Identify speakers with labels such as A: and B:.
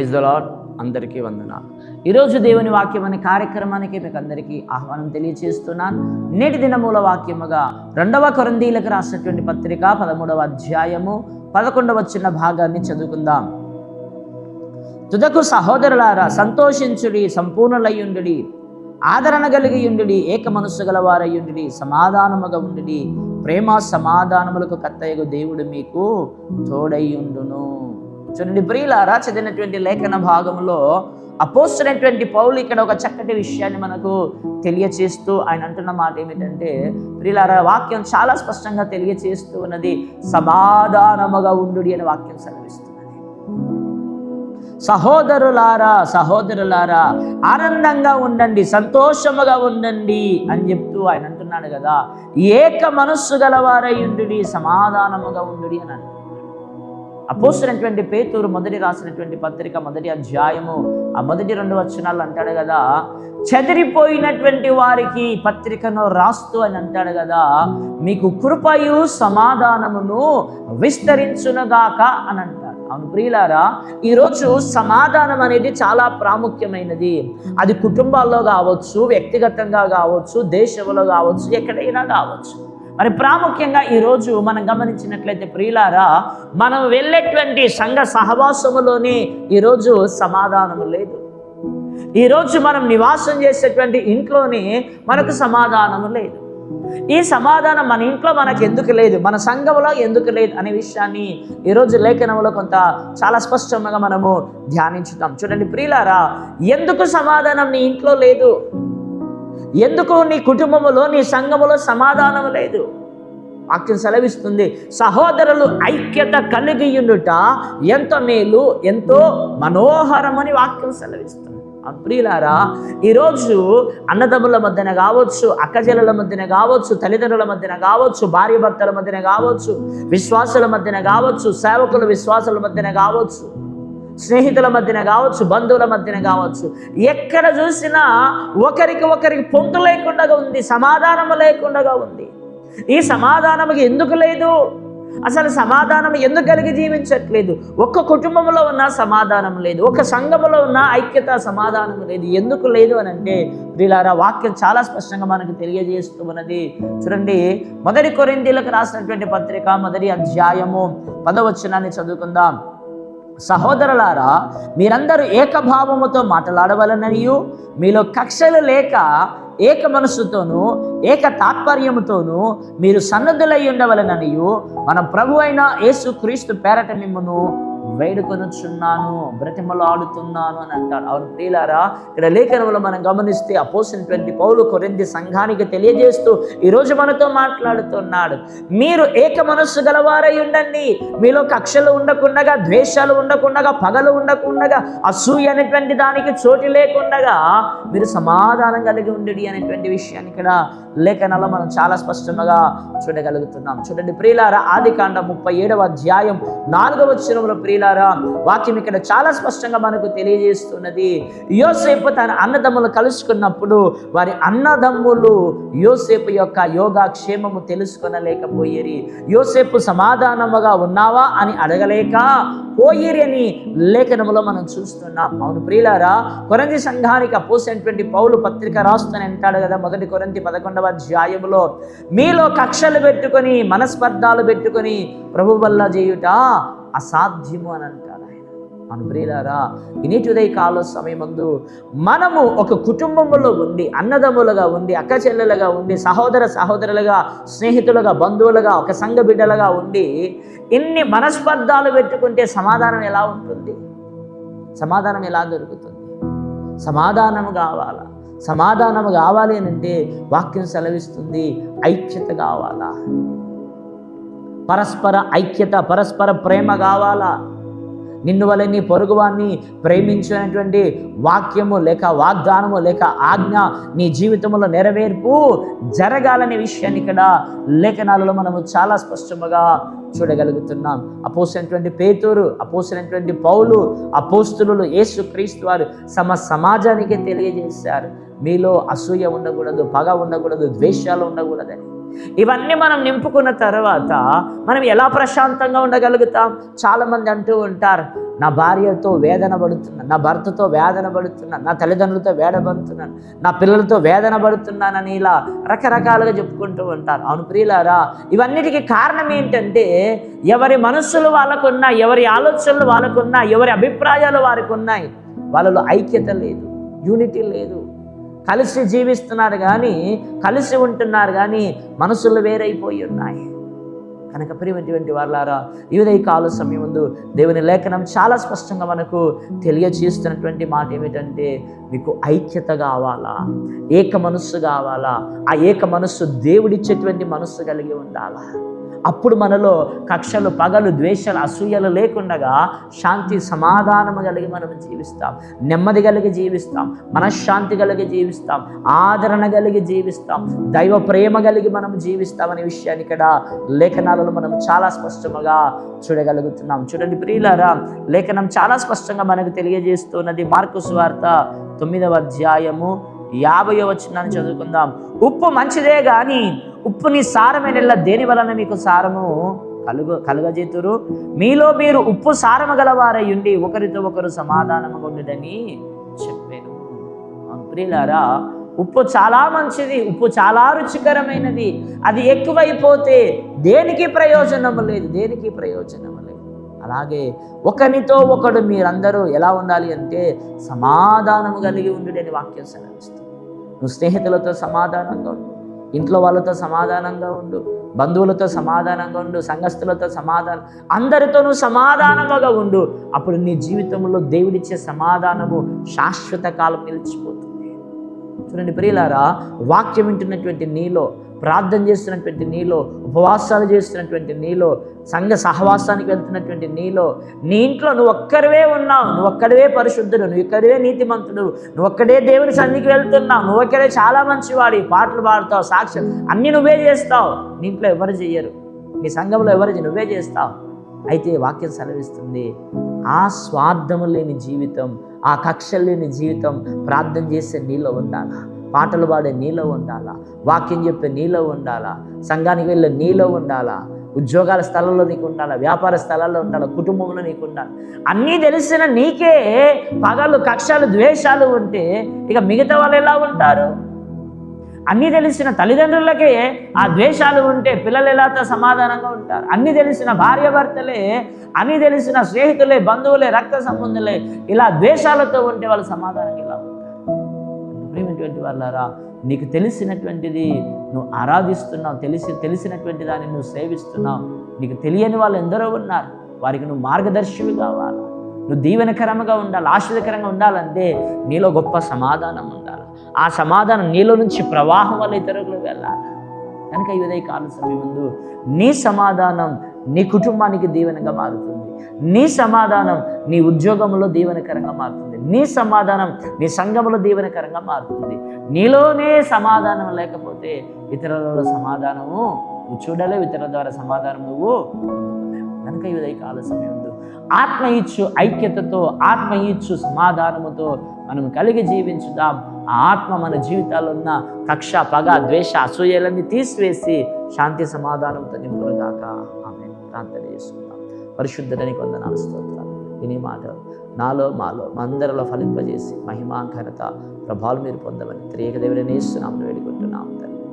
A: Praise the lord అందరికీ వందనాలు. ఈరోజు దేవుని వాక్యం అనే కార్యక్రమానికి మీకు అందరికీ ఆహ్వానం తెలియజేస్తున్నాను. నేటి దినమూల వాక్యముగా రెండవ కొరందీలకు రాసినటువంటి పత్రిక పదమూడవ అధ్యాయము పదకొండవ చిన్న భాగాన్ని చదువుకుందాం. తుదకు సహోదరులారా సంతోషించుడి సంపూర్ణలయ్యుండుడి ఆదరణ కలిగి ఉండుడి ఏక మనస్సు గలవారయ్యుండి సమాధానముగా ఉండుడి ప్రేమ సమాధానములకు కత్తయ్యగు దేవుడు మీకు తోడయ్యుండును. చూడండి ప్రియులారా చదివినటువంటి లేఖన భాగంలో అపోస్తున్నటువంటి పౌలు ఇక్కడ ఒక చక్కటి విషయాన్ని మనకు తెలియచేస్తూ ఆయన అంటున్న మాట ఏమిటంటే ప్రియులారా వాక్యం చాలా స్పష్టంగా తెలియచేస్తూ ఉన్నది సమాధానముగా ఉండు అనే వాక్యం సెలవిస్తున్నది. సహోదరులారా సహోదరులారా ఆనందంగా ఉండండి సంతోషముగా ఉండండి అని చెప్తూ ఆయన అంటున్నాడు కదా ఏక మనస్సు గలవారై ఉండు సమాధానముగా ఉండు అని అంటున్నాడు. అపోసినటువంటి పేతూరు మొదటి రాసినటువంటి పత్రిక మొదటి అధ్యాయము ఆ మొదటి రెండు వచనాలు అంటాడు కదా చెదిరిపోయినటువంటి వారికి పత్రికను రాస్తూ అని అంటాడు కదా మీకు కృపయు సమాధానమును విస్తరించునుగాక అని అంటాడు. అవును ప్రియులారా ఈరోజు సమాధానం అనేది చాలా ప్రాముఖ్యమైనది. అది కుటుంబాల్లో కావచ్చు వ్యక్తిగతంగా కావచ్చు దేశంలో కావచ్చు ఎక్కడైనా కావచ్చు. మరి ప్రాముఖ్యంగా ఈరోజు మనం గమనించినట్లయితే ప్రియులారా మనం వెళ్ళేటువంటి సంఘ సహవాసములోనే ఈరోజు సమాధానము లేదు. ఈరోజు మనం నివాసం చేసేటువంటి ఇంట్లోనే మనకు సమాధానము లేదు. ఈ సమాధానం మన ఇంట్లో మనకు ఎందుకు లేదు? మన సంఘంలో ఎందుకు లేదు? అనే విషయాన్ని ఈరోజు లేఖనంలో కొంత చాలా స్పష్టంగా మనము ధ్యానించుతాం. చూడండి ప్రియులారా ఎందుకు సమాధానం నీ ఇంట్లో లేదు? ఎందుకు నీ కుటుంబములో నీ సంఘములో సమాధానం లేదు? వాక్యం సెలవిస్తుంది సహోదరులు ఐక్యత కలిగి ఉండుట ఎంత మేలు ఎంతో మనోహరమని వాక్యం సెలవిస్తుంది. ప్రియులారా ఈరోజు అన్నదమ్ముల మధ్యన కావచ్చు అక్కజనుల మధ్యన కావచ్చు తల్లిదండ్రుల మధ్యన కావచ్చు భార్య భర్తల మధ్యన కావచ్చు విశ్వాసుల మధ్యన కావచ్చు సేవకుల విశ్వాసుల మధ్యన కావచ్చు స్నేహితుల మధ్యన కావచ్చు బంధువుల మధ్యన కావచ్చు ఎక్కడ చూసినా ఒకరికి ఒకరికి పొంతు లేకుండా ఉంది సమాధానం లేకుండా ఉంది. ఈ సమాధానం ఎందుకు లేదు? అసలు సమాధానం ఎందుకు కలిగి జీవించట్లేదు? ఒక్క కుటుంబంలో ఉన్న సమాధానం లేదు ఒక సంఘములో ఉన్న ఐక్యత సమాధానం లేదు. ఎందుకు లేదు అని అంటే వీళ్ళారా వాక్యం చాలా స్పష్టంగా మనకు తెలియజేస్తూ ఉన్నది. చూడండి మొదటి కొరిందీలకు రాసినటువంటి పత్రిక మొదటి అధ్యాయము పదవచనాన్ని చదువుకుందాం. సహోదరులారా మీరందరూ ఏకభావముతో మాట్లాడవలననియు మీలో కక్షలు లేక ఏక మనస్సుతోనూ ఏక తాత్పర్యముతోనూ మీరు సన్నద్ధులై ఉండవలననియు మన ప్రభు అయిన యేసు క్రీస్తు పేరట మిమ్మను వేడుకొనుచున్నాను బ్రతిమలాడుతున్నాను అని అంటాడు. అవును ప్రియులారా ఇక్కడ లేఖనంలో మనం గమనిస్తే అపోసినటువంటి పౌలు కొరింది సంఘానికి తెలియజేస్తూ ఈరోజు మనతో మాట్లాడుతున్నాడు. మీరు ఏక మనస్సు గలవారై ఉండండి. మీలో కక్షలు ఉండకుండగా ద్వేషాలు ఉండకుండగా పగలు ఉండకుండగా అసూయ అనేటువంటి దానికి చోటు లేకుండగా మీరు సమాధానం కలిగి ఉండి అనేటువంటి విషయాన్ని ఇక్కడ లేఖనాల్లో మనం చాలా స్పష్టంగా చూడగలుగుతున్నాం. చూడండి ప్రియులారా ఆది కాండ ముప్పై ఏడవ అధ్యాయం నాలుగవ వచ్చినంలో ప్రియులారా వాక్యం ఇక్కడ చాలా స్పష్టంగా మనకు తెలియజేస్తున్నది. యోసేపు తన అన్నదమ్ములు కలుసుకున్నప్పుడు వారి అన్నదమ్ములు యోసేపు యొక్క యోగాక్షేమము తెలుసుకొనలేకపోయేరి. యోసేపు సమాధానముగా ఉన్నావా అని అడగలేక పోయిరి అని లేఖనములో మనం చూస్తున్నాం. అవును ప్రియులారా కొరంది సంఘానికి అపోసినటువంటి పౌలు పత్రిక రాస్తూనే అంటాడు కదా మొదటి కొరంతి పదకొండవ అధ్యాయములో మీలో కక్షలు పెట్టుకొని మనస్పర్ధాలు పెట్టుకొని ప్రభు వల్ల చేయుట అసాధ్యము అని అంటాడు ఆయన. మన ప్రియులారా ఇనిటి ఉదయ కాల సమయమందు మనము ఒక కుటుంబంలో ఉండి అన్నదమ్ములుగా ఉండి అక్క చెల్లెలుగా ఉండి సహోదర సహోదరులుగా స్నేహితులుగా బంధువులుగా ఒక సంఘ బిడ్డలుగా ఉండి ఇన్ని మనస్పర్ధాలు పెట్టుకుంటే సమాధానం ఎలా ఉంటుంది? సమాధానం ఎలా దొరుకుతుంది? సమాధానం కావాలా? సమాధానం కావాలి అని అంటే వాక్యం సెలవిస్తుంది ఐక్యత కావాలా? పరస్పర ఐక్యత పరస్పర ప్రేమ కావాలా? నిన్ను వల్ల నీ పొరుగువాన్ని ప్రేమించినటువంటి వాక్యము లేక వాగ్దానము లేక ఆజ్ఞ నీ జీవితంలో నెరవేర్పు జరగాలనే విషయాన్ని ఇక్కడ లేఖనాలలో మనము చాలా స్పష్టముగా చూడగలుగుతున్నాం. అపోసినటువంటి పేతూరు అపోసినటువంటి పౌలు అపోస్తులు యేసు క్రీస్తు వారు సమ సమాజానికి తెలియజేశారు. మీలో అసూయ ఉండకూడదు పగ ఉండకూడదు ద్వేషాలు ఉండకూడదని. ఇవన్నీ మనం నింపుకున్న తర్వాత మనం ఎలా ప్రశాంతంగా ఉండగలుగుతాం? చాలామంది అంటూ ఉంటారు నా భార్యతో వేదన పడుతున్నా నా భర్తతో వేదన పడుతున్నా నా తల్లిదండ్రులతో వేడపడుతున్నాను నా పిల్లలతో వేదన పడుతున్నానని ఇలా రకరకాలుగా చెప్పుకుంటూ ఉంటారు. అవును ప్రియులారా ఇవన్నిటికీ కారణం ఏంటంటే ఎవరి మనస్సులు వాళ్ళకున్నా ఎవరి ఆలోచనలు వాళ్ళకున్నా ఎవరి అభిప్రాయాలు వారికి ఉన్నాయి వాళ్ళలో ఐక్యత లేదు యూనిటీ లేదు కలిసి జీవిస్తున్నారు కానీ కలిసి ఉంటున్నారు కానీ మనసులు వేరైపోయి ఉన్నాయి. కనుక ప్రియమైనటువంటి వాళ్ళారా వివిధ కాల సమయం ముందు దేవుని లేఖనం చాలా స్పష్టంగా మనకు తెలియజేస్తున్నటువంటి మాట ఏమిటంటే మీకు ఐక్యత కావాలా? ఏక మనస్సు కావాలా? ఆ ఏక మనస్సు దేవుడిచ్చేటువంటి మనస్సు కలిగి ఉండాలా? అప్పుడు మనలో కక్షలు పగలు ద్వేషాలు అసూయలు లేకుండగా శాంతి సమాధానము కలిగి మనం జీవిస్తాం. నెమ్మది కలిగి జీవిస్తాం. మనశ్శాంతి కలిగి జీవిస్తాం. ఆదరణ కలిగి జీవిస్తాం. దైవ ప్రేమ కలిగి మనం జీవిస్తామనే విషయాన్ని ఇక్కడ లేఖనాలలో మనం చాలా స్పష్టముగా చూడగలుగుతున్నాం. చూడండి ప్రియులారా లేఖనం చాలా స్పష్టంగా మనకు తెలియజేస్తున్నది మార్కు స్వార్త తొమ్మిదవ అధ్యాయము యాభై వచ్చిందని చదువుకుందాం. ఉప్పు మంచిదే కానీ ఉప్పుని సారమైన దేని వలన మీకు సారము? కలుగు కలుగజేతురు. మీలో మీరు ఉప్పు సారము గలవారై ఉండి ఒకరితో ఒకరు సమాధానము ఉండడని చెప్పాను. అవును ప్రియులారా ఉప్పు చాలా మంచిది ఉప్పు చాలా రుచికరమైనది. అది ఎక్కువైపోతే దేనికి ప్రయోజనం లేదు దేనికి ప్రయోజనం లేదు. అలాగే ఒకరితో ఒకడు మీరందరూ ఎలా ఉండాలి అంటే సమాధానము కలిగి ఉండుడని వాక్యం సెలవిస్తుంది. నువ్వు స్నేహితులతో సమాధానంగా ఉండు. ఇంట్లో వాళ్ళతో సమాధానంగా ఉండు బంధువులతో సమాధానంగా ఉండు సంఘస్థులతో సమాధానం అందరితోనూ సమాధానముగా సమాధానంగా ఉండు. అప్పుడు నీ జీవితంలో దేవుడిచ్చే సమాధానము శాశ్వత కాలం నిలిచిపోతుంది. చూడండి ప్రియులారా వాక్యం వింటున్నటువంటి నీలో ప్రార్థన చేస్తున్నటువంటి నీలో ఉపవాసాలు చేస్తున్నటువంటి నీలో సంఘ సహవాసానికి వెళ్తున్నటువంటి నీలో నీ ఇంట్లో నువ్వు ఒక్కరివే ఉన్నావు నువ్వు ఒక్కడివే పరిశుద్ధుడు నువ్వు ఒక్కడివే నీతిమంతుడు నువ్వు ఒక్కడే దేవుని సన్నిధికి వెళ్తున్నావు నువ్వు ఒక్కడే చాలా మంచివాడి పాటలు పాడుతావు సాక్ష్యం అన్నీ నువ్వే చేస్తావు. నీ ఇంట్లో ఎవరు చెయ్యరు నీ సంఘంలో ఎవరు నువ్వే చేస్తావు. అయితే వాక్యం సెలవిస్తుంది ఆ స్వార్థము లేని జీవితం ఆ కక్ష లేని జీవితం ప్రార్థన చేసే నీలో ఉండాలా? పాటలు పాడే నీలో ఉండాలా? వాక్యం చెప్పే నీలో ఉండాలా? సంఘానికి వెళ్ళే నీలో ఉండాలా? ఉద్యోగాల స్థలంలో నీకు ఉండాలా? వ్యాపార స్థలాల్లో ఉండాలా? కుటుంబంలో నీకు ఉండాలి? అన్నీ తెలిసిన నీకే పగలు కక్షలు ద్వేషాలు ఉంటే ఇక మిగతా వాళ్ళు ఎలా ఉంటారు? అన్నీ తెలిసిన తల్లిదండ్రులకే ఆ ద్వేషాలు ఉంటే పిల్లలు ఎలాతో సమాధానంగా ఉంటారు? అన్నీ తెలిసిన భార్యాభర్తలే అన్నీ తెలిసిన స్నేహితులే బంధువులే రక్త సంబంధులే ఇలా ద్వేషాలతో ఉంటే వాళ్ళు సమాధానం ఎలా ఉంటారు ప్రియమైనటువంటి నీకు తెలిసినటువంటిది నువ్వు ఆరాధిస్తున్నావు తెలిసి తెలిసినటువంటి దాన్ని నువ్వు సేవిస్తున్నావు. నీకు తెలియని వాళ్ళు ఎందరో ఉన్నారు. వారికి నువ్వు మార్గదర్శివి కావాలి? నువ్వు దీవెనకరంగా ఉండాలి ఆశ్చర్యకరంగా ఉండాలంటే నీలో గొప్ప సమాధానం ఉండాలి. ఆ సమాధానం నీలో నుంచి ప్రవాహం వల్ల ఇతరులు వెళ్ళాలి. కనుక ఈ ఉదయ కాల సమయం ముందు నీ సమాధానం నీ కుటుంబానికి దీవెనగా మారుతుంది. నీ సమాధానం నీ ఉద్యోగంలో దీవెనకరంగా మారుతుంది. నీ సమాధానం నీ సంఘంలో దీవెనకరంగా మారుతుంది. నీలోనే సమాధానం లేకపోతే ఇతరుల సమాధానము నువ్వు చూడలేవు ఇతరుల ద్వారా సమాధానం నువ్వు కనుక ఈ కాల సమయం ఆత్మ ఇచ్చు ఐక్యతతో ఆత్మ ఇచ్చు సమాధానముతో మనం కలిగి జీవించుదాం. ఆ ఆత్మ మన జీవితాల్లో ఉన్న కక్ష పగ ద్వేష అసూయలన్నీ తీసివేసి శాంతి సమాధానంతో నింపులుగాక ఆమె ప్రార్థన చేసుకుందాం పరిశుద్ధతని వందనాలు స్తోత్రాలు. విని మాట నాలో మాలో మా అందరిలో ఫలింపజేసి మహిమా ఘనత ప్రభావాలు మీరు పొందమని త్రియక దేవుడని ఇస్తున్నాం వేడుకుంటున్నాం తండ్రి.